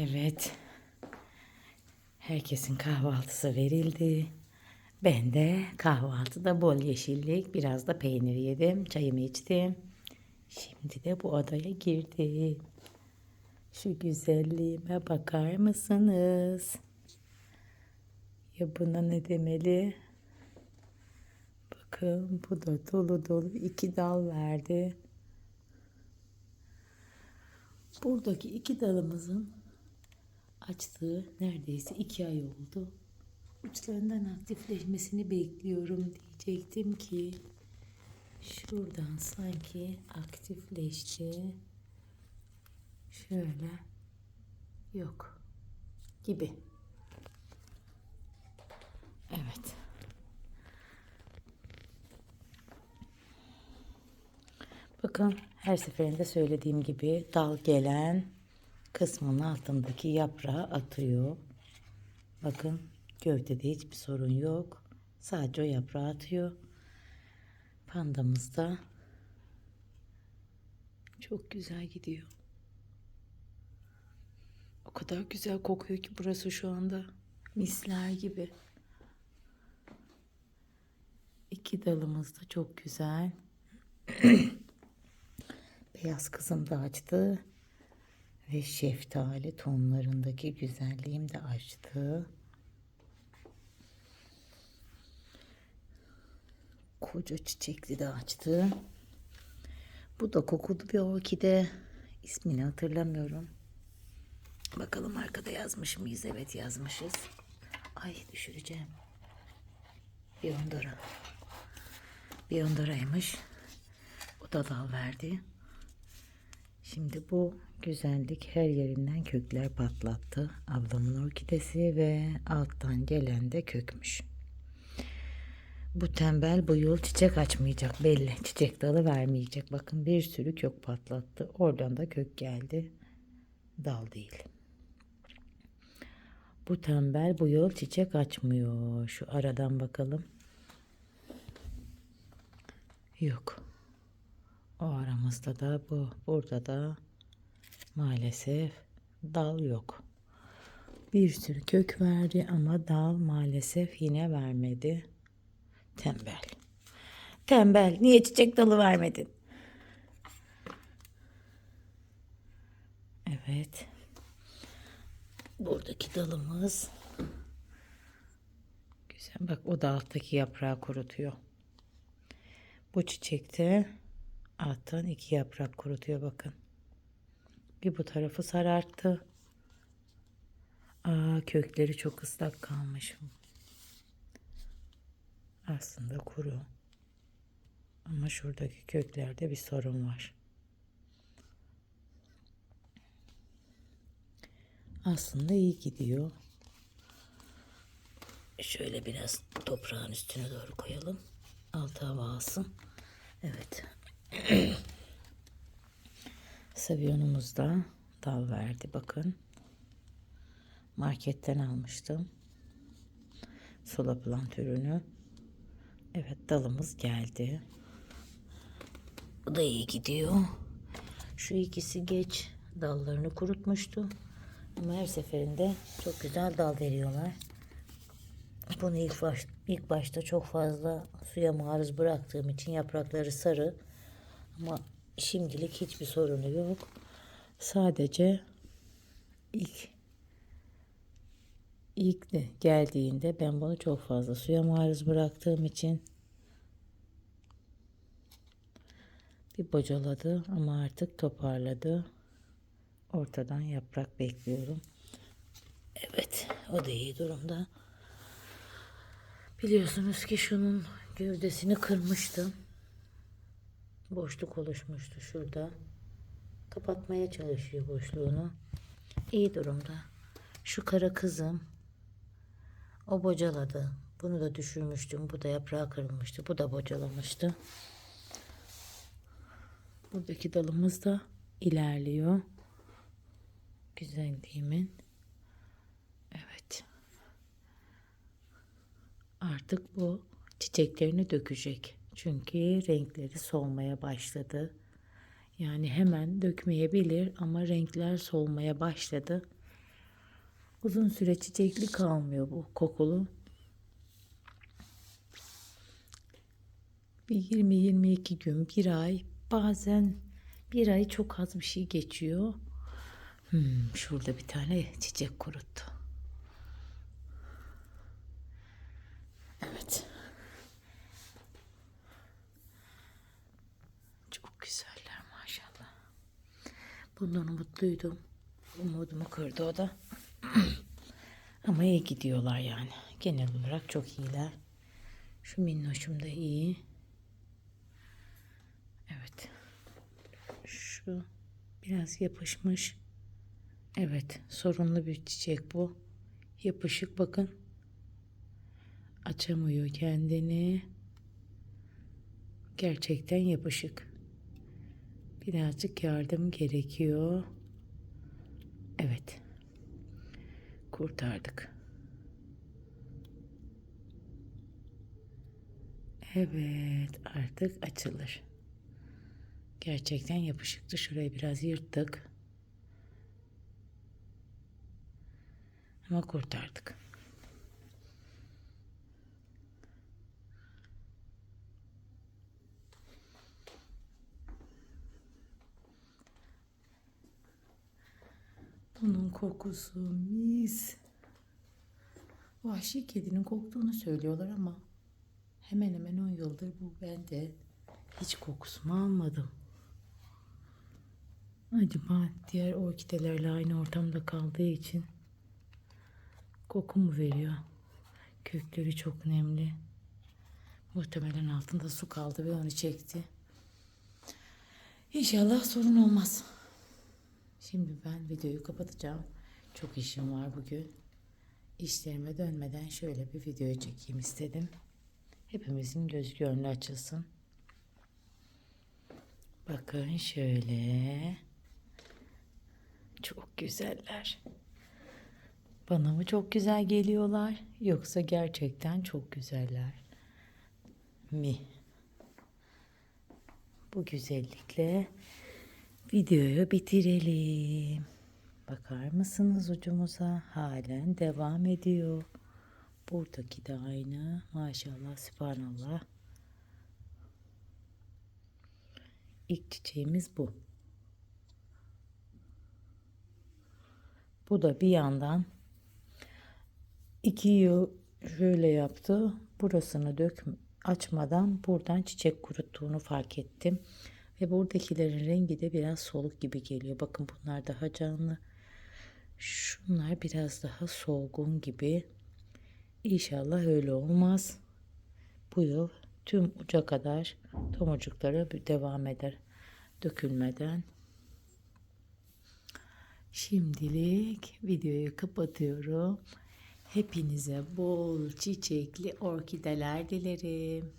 Evet. Herkesin kahvaltısı verildi. Ben de kahvaltıda bol yeşillik, biraz da peynir yedim, çayımı içtim. Şimdi de bu odaya girdim. Şu güzelliğime bakar mısınız? Ya buna ne demeli? Bakın bu da dolu dolu iki dal verdi. Buradaki iki dalımızın açtığı neredeyse iki ay oldu. Uçlarından aktifleşmesini bekliyorum diyecektim ki şuradan sanki aktifleşti. Şöyle yok gibi. Evet. Bakın her seferinde söylediğim gibi dal gelen kısmının altındaki yaprağı atıyor. Bakın gövdede hiçbir sorun yok. Sadece o yaprağı atıyor. Pandamız da çok güzel gidiyor. O kadar güzel kokuyor ki burası şu anda. Misler gibi. İki dalımız da çok güzel. Beyaz kızım da açtı. Ve şeftali tonlarındaki güzelliğim de açtı. Koca çiçekli de açtı. Bu da kokulu bir orkide. İsmini hatırlamıyorum. Bakalım arkada yazmış mıyız? Evet yazmışız. Ay düşüreceğim. Biyondora. Biyondora'ymış. O da dal verdi. Şimdi bu güzellik her yerinden kökler patlattı. Ablamın orkidesi ve alttan gelen de kökmüş. Bu tembel bu yıl çiçek açmayacak belli. Çiçek dalı vermeyecek. Bakın bir sürü kök patlattı. Oradan da kök geldi. Dal değil. Bu tembel bu yıl çiçek açmıyor. Şu aradan bakalım. Yok. O aramızda da bu. Burada da maalesef dal yok. Bir sürü kök verdi ama dal maalesef yine vermedi. Tembel. Tembel. Niye çiçek dalı vermedin? Evet. Buradaki dalımız güzel. Bak o da alttaki yaprağı kurutuyor. Bu çiçekte alttan iki yaprak kurutuyor bakın. Bir bu tarafı sararttı. Aa kökleri çok ıslak kalmış. Aslında kuru. Ama şuradaki köklerde bir sorun var. Aslında iyi gidiyor. Şöyle biraz toprağın üstüne doğru koyalım. Altı hava alsın. Evet. Saviyonumuz da dal verdi bakın. Marketten almıştım. Sola plant ürünü. Evet dalımız geldi. Bu da iyi gidiyor. Şu ikisi geç dallarını kurutmuştu. Ama her seferinde çok güzel dal veriyorlar. Bunu ilk, baş, ilk başta çok fazla suya maruz bıraktığım için yaprakları sarı. Ama şimdilik hiçbir sorunu yok. Sadece ilk ilk de geldiğinde ben bunu çok fazla suya maruz bıraktığım için bir bocaladı ama artık toparladı. Ortadan yaprak bekliyorum. Evet, o da iyi durumda. Biliyorsunuz ki şunun gövdesini kırmıştım. Boşluk oluşmuştu şurada. Kapatmaya çalışıyor boşluğunu. İyi durumda. Şu kara kızım o bocaladı. Bunu da düşürmüştüm. Bu da yaprağı kırılmıştı. Bu da bocalamıştı. Buradaki dalımız da ilerliyor. Güzelliğimin. Evet. Artık bu çiçeklerini dökecek. Çünkü renkleri solmaya başladı. Yani hemen dökmeyebilir ama renkler solmaya başladı. Uzun süre çiçekli kalmıyor bu kokulu. Bir 20-22 gün, bir ay, bazen bir ay çok az bir şey geçiyor. Hmm, şurada bir tane çiçek kuruttu. Evet. Çok güzeller maşallah. Bundan umutluydum. Umudumu kırdı o da. Ama iyi gidiyorlar yani. Genel olarak çok iyiler. Şu minnoşum da iyi. Evet. Şu biraz yapışmış. Evet, sorunlu bir çiçek bu. Yapışık bakın. Açamıyor kendini. Gerçekten yapışık. Birazcık yardım gerekiyor. Evet. Kurtardık. Evet, artık açılır. Gerçekten yapışıktı. Şurayı biraz yırttık. Ama kurtardık. Bunun kokusu mis. Vahşi kedinin koktuğunu söylüyorlar ama hemen hemen 10 yıldır bu bende hiç kokusunu almadım. Acaba diğer orkidelerle aynı ortamda kaldığı için koku mu veriyor? Kökleri çok nemli. Muhtemelen altında su kaldı ve onu çekti. İnşallah sorun olmaz. Şimdi ben videoyu kapatacağım. Çok işim var bugün. İşlerime dönmeden şöyle bir video çekeyim istedim. Hepimizin gözü gönlü açılsın. Bakın şöyle. Çok güzeller. Bana mı çok güzel geliyorlar yoksa gerçekten çok güzeller mi? Bu güzellikle videoyu bitirelim. Bakar mısınız ucumuza? Halen devam ediyor. Buradaki de aynı. Maşallah, sübhanallah. İlk çiçeğimiz bu. Bu da bir yandan iki yıl şöyle yaptı. Burasını dök açmadan buradan çiçek kuruttuğunu fark ettim. Ve buradakilerin rengi de biraz soluk gibi geliyor. Bakın bunlar daha canlı. Şunlar biraz daha solgun gibi. İnşallah öyle olmaz. Bu yıl tüm uca kadar tomurcukları bir devam eder. Dökülmeden. Şimdilik videoyu kapatıyorum. Hepinize bol çiçekli orkideler dilerim.